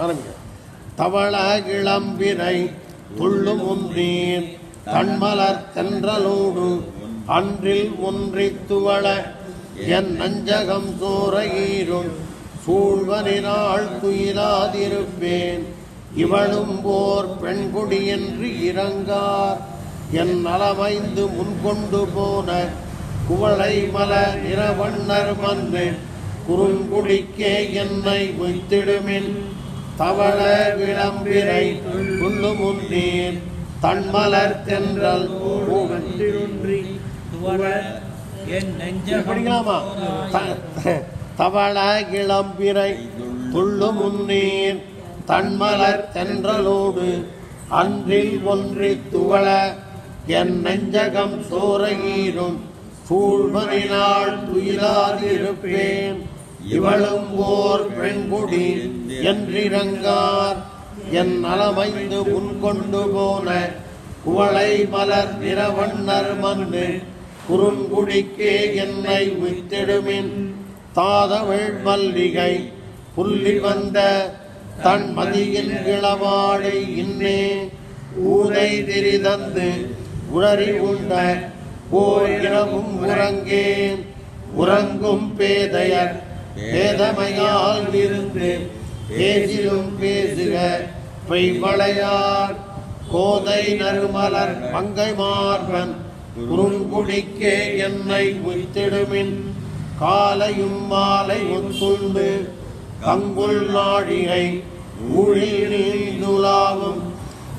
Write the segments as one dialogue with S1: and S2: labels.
S1: ஆரம்பிக்க தவள இளம்பிரை துள்ளும் ஒன்றீர் தன்மலர் தென்றலோடு அன்றில் ஒன்றித் துவள என் நஞ்சகம் சோரையீரும் சூழ்வரினாள் துயிலாதிருப்பேன். இவளும் போர் பெண்குடி என்று இறங்கார் என் நலமைந்து முன்கொண்டு போன குவளை மல நிறவண்ணர் மன்று குறுங்குடிக்கே என்னை வைத்திடுமின். தவள விளம்பிரை உள்ளும் உன்னீர் தன்மலர் தென்றல் படிக்கலாமா தவள இளம்பிரை துள்ளும் உன்னீர் தன்மலர் தென்றலோடு அன்றில் ஒன்றி துவள என் நெஞ்சகம் சோரையீரும் சூழ்வரினால் துயிலாதிருப்பேன். இவளும் ஓர் பெண்குடி என்றிரங்கார் என் நலமைந்து முன்கொண்டு போன குவளை மலர் நிறவண்ணர் மண்ணு குறுங்குடிக்கே என்னை வித்திடுமின். தாதவள் மல்லிகை புள்ளி வந்த தன் மதியின் இளவாடை இன்னே ஊதை திரிதந்து உணரி உண்ட ஓர் இரவும் உறங்கேன். உறங்கும் பேதையர் வேதமையால் இருந்து பேசிலும் பேசுக பெய்வளையார் கோதை நறுமலர் மங்கை மார்பன் குறுங்குடிக்கே என்னை உய்த்திடுமின் காலையும் மாலை உட்கொண்டு கங்குல் நாழிகை ஊழில் நீந்துலாவும்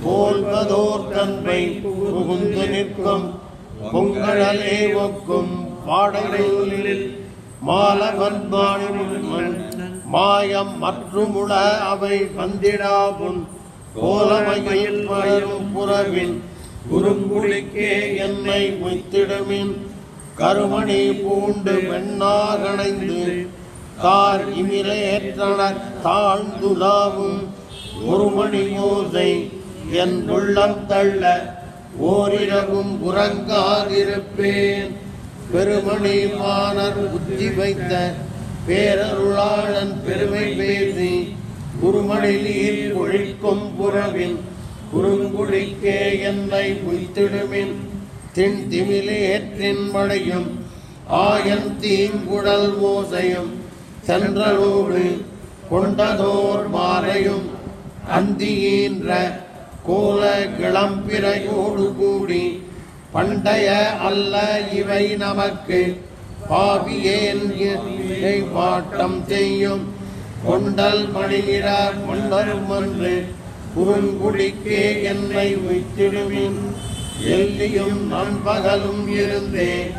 S1: போல்வதோர் தன்மை புகுந்து நிற்கும் பொங்கழலே ஒக்கும் பாடலில் மாலவன்மானின் மாயம் மற்றுமுள அவை வந்திடாமுன் கோலமையில் பலரும் புறவின் குறுங்குடிக்கே என்னை வைத்திடுமின் கருமணி பூண்டு வெண்ணாகணைந்து கார் இமிரேற்றனர் தாழ்ந்துலாவும் ஒரு மணி ஓசை என் உள்ளம் தள்ள ஓரிரவும் உறங்காதிருப்பேன். பெருமணி மானர் புத்தி வைத்த பேரருளாளன் பெருமை பேசி குருமணி நீர் ஒழிக்கும் புறவின் குறுங்குடிக்கே என்னை முய்த்திடுமின் தின் திமிலேற்றின் மழையும் ஆயன் தீங்குடல் ஓசையும் சென்றலோடு கொண்டதோர் மாலையும் அந்தியீன்ற கோல கிளம்பிரையோடு கூடி பண்டைய அல்ல இவை நமக்கு. பாவியேன் பாட்டம் செய்யும். கொண்டல் மணிகிறார் கொண்டரும் என்று குறுங்குடிக்கே என்னை வைத்திடுவின் எல்லியும் நண்பகலும் இருந்தே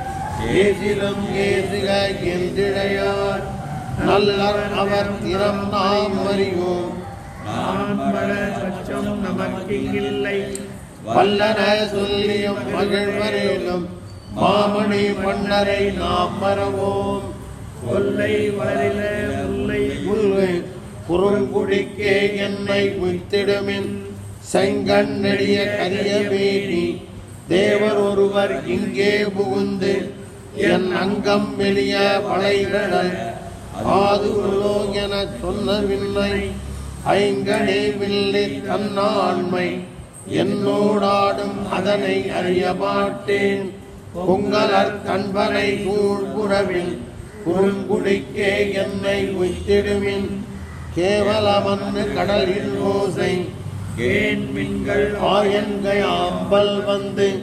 S1: ஏசிலும் ஏசுக என்றிடையார். நல்லர் அவர் திறம் நாம் அறிவோம்.
S2: நமக்கு இல்லை.
S1: வல்லன சொல்லியும் மகிழ்வரேலும் மாமணி மன்னரை நாம் மறவோம்.
S2: கொல்லை வரில முல்லை
S1: முல்லை குறுங்குடிக்கே என்னை வித்திடுமின் செங்கண் நெடிய கரிய வேணி தேவர் ஒருவர் இங்கே புகுந்து என் அங்கம் வெளிய வளைகடல் ஆதுலோ என சொன்ன வில்லை ஐங்கனே வில்லை தன்னாண்மை என்னோடாடும் அதனை அறிய மாட்டேன் பொங்கலர் கண்பனை கூழ்புறவில் குறுங்குடிக்கே என்னை உய்த்திடுமின். கேவலமன்னு கடலில் ஓசை
S2: ஏன் மின்கள்
S1: ஆயன்கை ஆம்பல் வந்து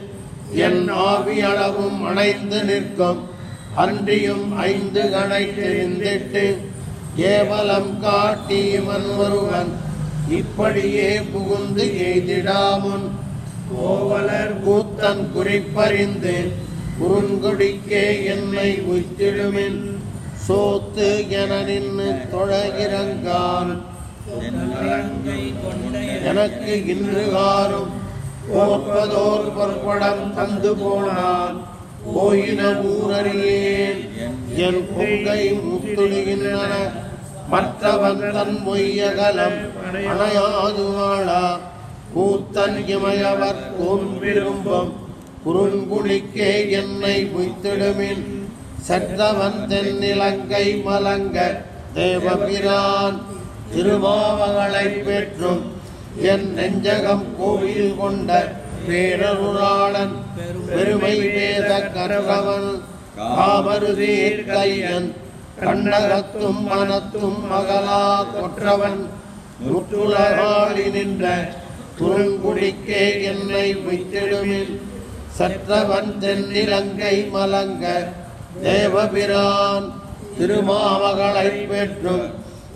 S1: என் ஆவி அளவும் அணைந்து நிற்கும். அன்றியும் ஐந்து கணை தெரிந்திட்டு கேவலம் காட்டி இவன் ஒருவன் இப்படியே புகுந்து எய்திடாமுன்
S2: கோவலர்
S1: கூத்தன் குறிப்பறிந்து குறுங்குடிக்கே என்னை உய்த்திடுமின் சோத்து என நின்று தொழகிறங்கான் எனக்கு இன்று காரும் போற்பதோர் பொற்படம் தந்து போனான் போயின ஊரறியேன். என் பொங்கை முத்துடுகின்றன மற்றவன் தன் மொய்யகலம் அணையாது வாழா கூத்தன் இமையவர் கோன் விரும்பம். குறுங்குடிக்கே என்னை வைத்திடுமின் சென்றவன் தென்னிலங்கை மலங்க தேவபிரான். திருபாவங்களை பெற்றும். என் நெஞ்சகம் கோவில் கொண்ட பேரருளாளன். பெருமை வேத கரவன் காமருதீர் கையன். கண்ணகத்தும் மனத்தும் மகளா கொற்றவன். முற்றுலகாடி நின்ற துருங்குடிக்கே என்னை வைத்திடுமில். சற்றவன் தென்னிலங்கை மலங்க தேவபிரான். திருமாமகளை பெற்று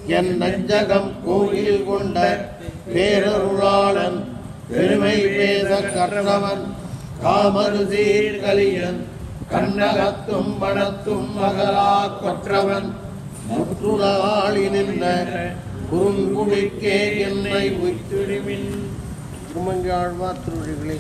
S1: என் நஞ்சகம் கோயில் கொண்ட பேரருளாளன். பெருமை பேத கற்றவன். காமருதீர் கலியன். கண்ணகத்தும் மனத்தும் மகளா கொற்றவன். முற்றுலாளி நின்ற குறுங்குடிக்கே என்னை உய்த்திடுமின். திருமங்காழ்வார் திருவடிகளை